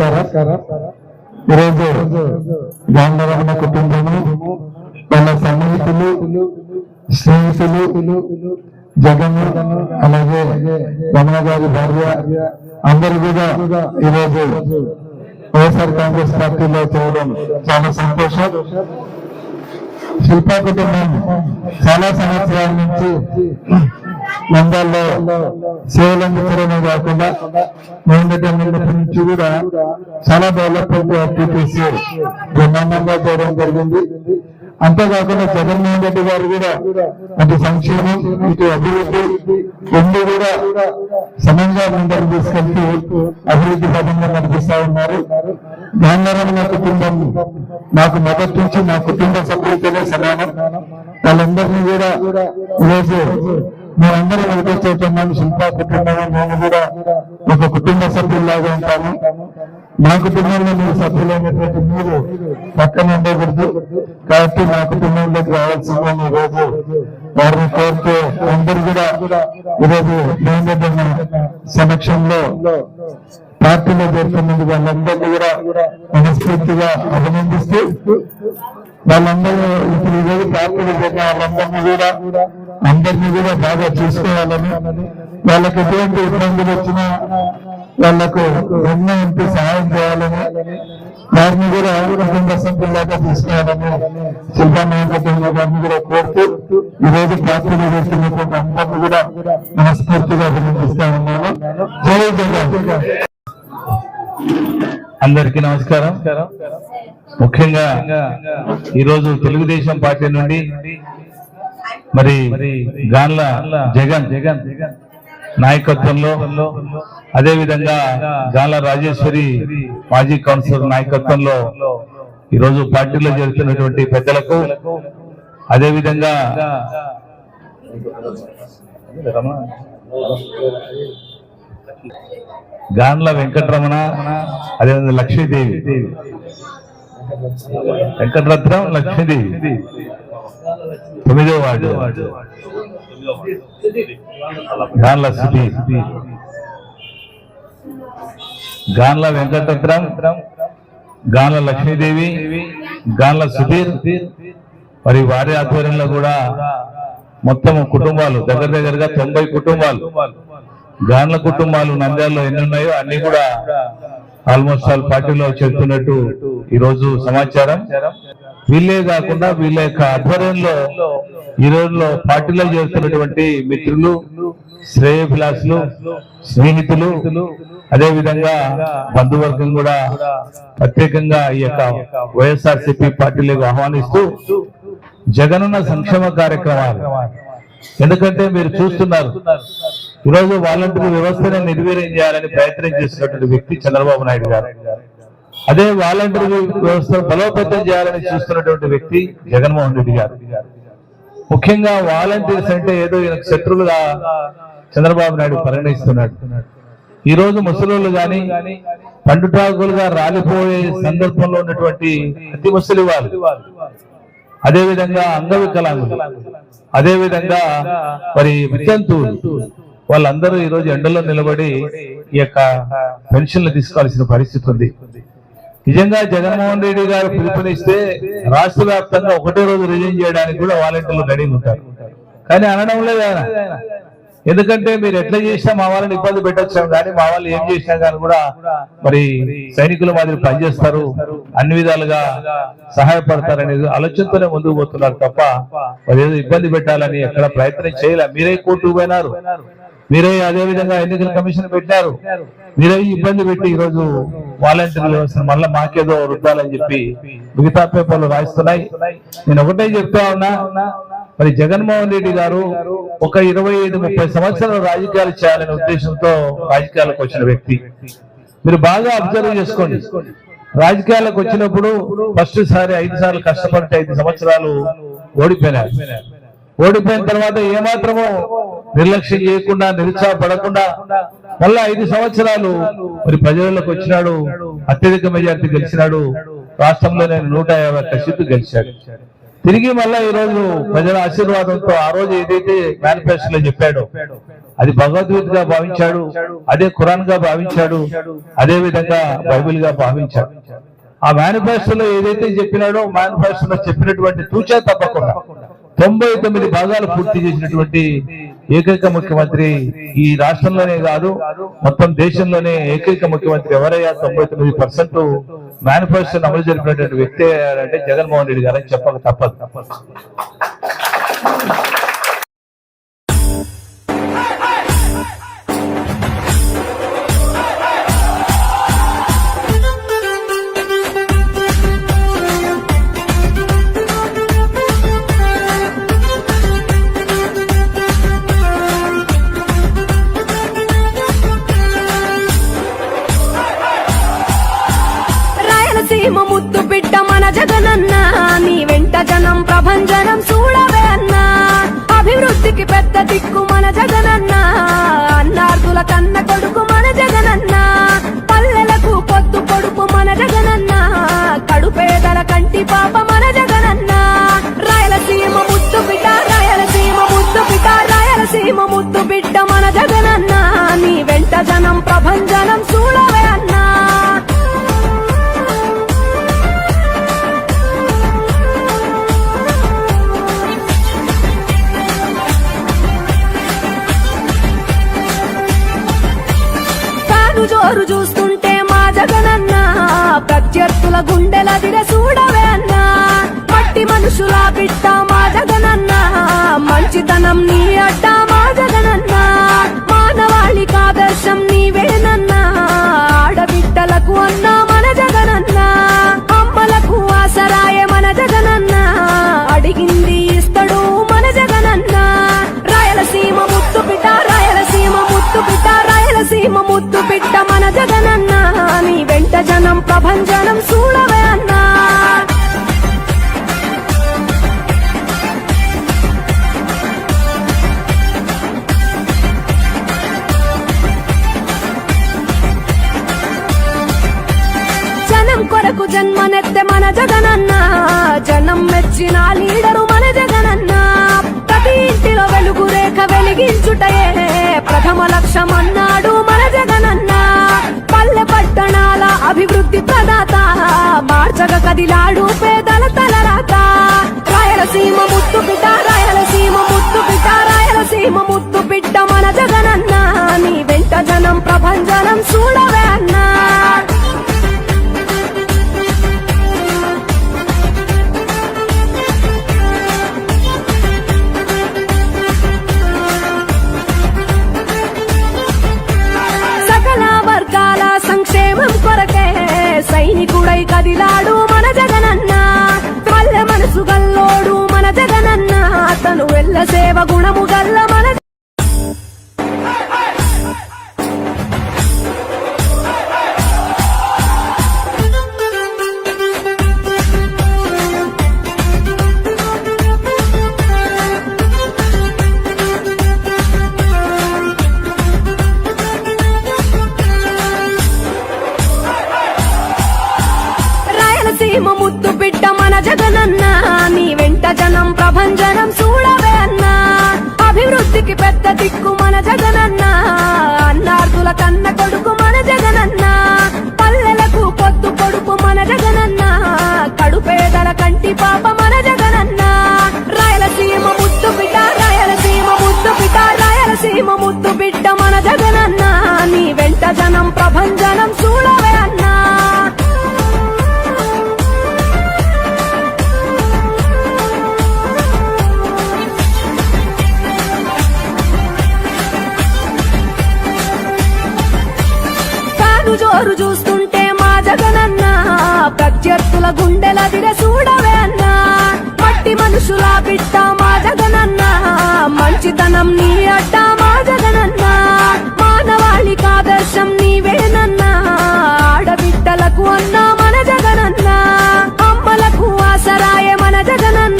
నమస్కారం. ఈరోజు గాంధరమణ కుటుంబము వాళ్ళ సన్నిహితులు స్నేహితులు జగన్ అలాగే రమణ గారి భార్య అందరూ కూడా ఈరోజు వైఎస్ఆర్ కాంగ్రెస్ పార్టీలో చేరడం చాలా సంతోషం. శిల్పా కుటుంబం చాలా సంవత్సరాల నుంచి నందాల్లో సేవలు కాకుండా మొదటి నుంచి కూడా చాలా డెవలప్మెంట్ యాక్టివిటీస్ బ్రహ్మాండంగా చేయడం జరిగింది. అంతేకాకుండా జగన్మోహన్ రెడ్డి గారు కూడా అటు సంక్షేమం ఇటు అభివృద్ధి రెండు కూడా సమంగా ముందరకు తీసుకెళ్తూ అభివృద్ధి పదంగా నడిపిస్తా ఉన్నారు. గాంధారం నా కుటుంబం నాకు మొదటి నుంచి నా కుటుంబ సభ్యులతోనే సమానం. వాళ్ళందరినీ కూడా ఈరోజు మేమందరం వెళ్తున్నాం శిల్పా కుటుంబం మేము కూడా ఒక కుటుంబ సభ్యుల్లాగా ఉంటాము. మా కుటుంబంలో మీరు సభ్యులైనటువంటి మీరు పక్కన ఉండకూడదు. కాబట్టి మా కుటుంబంలోకి రావాల్సిందని ఈరోజు వారిని కోరుతూ అందరు కూడా ఈరోజు మేము సమక్షంలో పార్టీలో చేరుతున్నందుకు వాళ్ళందరినీ కూడా మనస్ఫూర్తిగా అభినందిస్తూ వాళ్ళందరూ ఇప్పుడు ఈరోజు పార్టీలో చేరిన వాళ్ళందరినీ కూడా అందరినీ కూడా బాగా చూసుకోవాలని వాళ్ళకి ఎటువంటి ఇబ్బందులు వచ్చినా వాళ్ళకు ఎన్నో ఉంటే సహాయం చేయాలని వారిని కూడా కుటుంబ సభ్యులాగా తీసుకోవాలని శిల్పానాయ కుటుంబ గారిని కూడా కోరుతూ ఈ రోజు పార్టీలో చేస్తున్నటువంటి అందరినీ కూడా మనస్ఫూర్తిగా అభినందిస్తా ఉన్నాను. జగన్. అందరికీ నమస్కారం. ముఖ్యంగా ఈరోజు తెలుగుదేశం పార్టీ నుండి మరి గాన్ల జగన్ జగన్ నాయకత్వంలో అదే విధంగా గాన్ల రాజేశ్వరి మాజీ కౌన్సిలర్ నాయకత్వంలో ఈరోజు పార్టీలో జరుగుతున్నటువంటి పెద్దలకు అదే విధంగా గాన్ల వెంకటరమణ అదేవిధంగా లక్ష్మీదేవి. వెంకటరత్నం లక్ష్మీదేవి. తొమ్మిదో వార్డు. గాన్ల సిటీ. గాన్ల వెంకటరత్నం గాన్ల లక్ష్మీదేవి గాన్ల సుధీర్. మరి వారి ఆధ్వర్యంలో కూడా మొత్తం కుటుంబాలు దగ్గర దగ్గరగా తొంభై కుటుంబాలు. గాన్ల కుటుంబాలు నంద్యాలలో ఎన్ని ఉన్నాయో అన్ని కూడా ఆల్మోస్ట్ ఆల్ పార్టీలో చెప్తున్నట్టు ఈ రోజు సమాచారం. వీళ్ళే కాకుండా వీళ్ళ యొక్క ఆధ్వర్యంలో ఈ రోజులో పార్టీలో చేస్తున్నటువంటి మిత్రులు శ్రేయభిలాసులు స్నేహితులు అదే విధంగా బంధువర్గం కూడా ప్రత్యేకంగా ఈ యొక్క వైఎస్ఆర్ సిపి పార్టీలకు ఆహ్వానిస్తూ జగనన్న సంక్షేమ కార్యక్రమాలు. ఎందుకంటే మీరు చూస్తున్నారు ఈరోజు వాలంటీర్ వ్యవస్థను నిర్వీర్యం చేయాలని ప్రయత్నం చేస్తున్నటువంటి వ్యక్తి చంద్రబాబు నాయుడు గారు. అదే వాలంటీర్ వ్యవస్థ బలోపేతం చేయాలని చూస్తున్నటువంటి వ్యక్తి జగన్మోహన్ రెడ్డి గారు. ముఖ్యంగా వాలంటీర్స్ అంటే ఏదో ఈయనకు శత్రువులుగా చంద్రబాబు నాయుడు పరిగణిస్తున్నాడు. ఈ రోజు ముసలోళ్ళు గాని పండుటాకులుగా రాలిపోయే సందర్భంలో ఉన్నటువంటి అతి ముసలి వాళ్ళు అదే విధంగా అంగవికలాంగులు అదే విధంగా మరి వితంతువులు వాళ్ళందరూ ఈ రోజు ఎండలో నిలబడి ఈ యొక్క పెన్షన్లు తీసుకోవాల్సిన పరిస్థితి ఉంది. నిజంగా జగన్మోహన్ రెడ్డి గారు పిలుపునిస్తే రాష్ట్ర వ్యాప్తంగా ఒకటే రోజు రిజైన్ చేయడానికి కూడా వాలంటీర్లు రెడీ ఉంటారు. కానీ అనడం లేదు ఆయన. ఎందుకంటే మీరు ఎట్లా చేసినా మా వాళ్ళని ఇబ్బంది పెట్టొచ్చాం కానీ మా వాళ్ళు ఏం చేసినా కానీ కూడా మరి సైనికుల మాదిరి పనిచేస్తారు. అన్ని విధాలుగా సహాయపడతారనే ఆలోచనతోనే ముందుకు పోతున్నారు తప్ప మరి ఏదో ఇబ్బంది పెట్టాలని ఎక్కడ ప్రయత్నం చేయలే. మీరే కోర్టుకు పోయినారు. మీరే అదే విధంగా ఎన్నికల కమిషన్ పెట్టారు మీరే ఇబ్బంది పెట్టి ఈరోజు వాలంటీర్లు వాలంటీర్ మళ్ళీ మాకేదో రుద్దాలని చెప్పి మిగతా పేపర్లు రాయిస్తున్నాయి. నేను ఒకటే చెప్తా ఉన్నా మరి జగన్మోహన్ రెడ్డి గారు ఒక ఇరవై ఐదు ముప్పై సంవత్సరాలు రాజకీయాలు చేయాలనే ఉద్దేశంతో రాజకీయాలకు వచ్చిన వ్యక్తి. మీరు బాగా అబ్జర్వ్ చేసుకోండి. రాజకీయాలకు వచ్చినప్పుడు ఫస్ట్ సారి ఐదు సార్లు కష్టపడితే ఐదు సంవత్సరాలు ఓడిపోయినారు. ఓడిపోయిన తర్వాత ఏమాత్రము నిర్లక్ష్యం చేయకుండా నిరుత్సాహపడకుండా మళ్ళా ఐదు సంవత్సరాలు మరి ప్రజలకు వచ్చినాడు. అత్యధిక మెజార్టీ గెలిచినాడు. రాష్ట్రంలో నేను నూట యాభై ఒక్క సీట్లు గెలిచాడు తిరిగి మళ్ళా ఈ రోజు ప్రజల ఆశీర్వాదంతో ఆ రోజు ఏదైతే మేనిఫెస్టోలో చెప్పాడో అది భగవద్గీతగా భావించాడు అదే ఖురాన్గా భావించాడు అదే విధంగా బైబిల్గా భావించాడు. ఆ మేనిఫెస్టోలో ఏదైతే చెప్పినాడో మేనిఫెస్టోలో చెప్పినటువంటి తూచా తప్పకుండా తొంభై తొమ్మిది భాగాలు పూర్తి చేసినటువంటి ఏకైక ముఖ్యమంత్రి ఈ రాష్ట్రంలోనే కాదు మొత్తం దేశంలోనే ఏకైక ముఖ్యమంత్రి ఎవరయ్యా? తొంభై తొమ్మిది పర్సెంట్ మేనిఫెస్టోని అమలు జరిపినటువంటి వ్యక్తి అంటే జగన్మోహన్ రెడ్డి గారని చెప్పక తప్పదు. జగనన్నా నీ వెంట జనం ప్రభంజనం చూడవే అన్నా. అభివృద్ధికి పెద్ద దిక్కు మన జగనన్నా. అన్నార్థుల కన్న కొడుకు మన జగన్ ప్రత్యర్థుల గుండెల దిర చూడవే అన్నా. మట్టి మనుషుల బిడ్డ మా జగనన్నా. మంచితనం నీ అడ్డ మా జగనన్నా. మానవాళిక ఆదర్శం నీవేనన్నా. ఆడబిడ్డలకు అన్నా మన జగనన్నా. అమ్మలకు ఆసరాయ మన జగనన్నా. అడిగింది ఇస్తడు మన జగనన్నా. రాయలసీమ ముత్తు బిడ్డ రాయలసీమ ముత్తు బిడ్డ రాయలసీమ ముత్తు బిడ్డ జనం జన్మనెత్తే మన జగనన్న జనం మెచ్చిన లీడరు మన జగనన్న. ప్రతి ఇంటిలో వెలుగు రేఖ వెలిగించుటయే ప్రథమ లక్ష్యం అన్నాడు మన జగనన్న. పల్లె పట్టణాల అభివృద్ధి ప్రదాత మార్చగ కదిలాడు పేదల తలరాత. రాయలసీమ ముత్తు బిడ్డ రాయలసీమ ముత్తు బిడ్డ రాయలసీమ ముత్తు బిడ్డ మన జగనన్న. నీ వెంట జనం ప్రభంజనం చూడ అతను సేవ గుణము గల్ల మన రాయలసీమ ముద్దు బిడ్డ మన జగనన్న నీ వెంట జనం ప్రభంజనం చూడవే అభివృద్ధికి పెద్ద దిక్కు మన జగనన్న. అన్నార్థుల కన్న కొడు గుండెల దిర చూడవే అన్నా. మట్టి మనుషుల బిట్ట మా జగనన్న. మంచితనం నీ అడ్డా.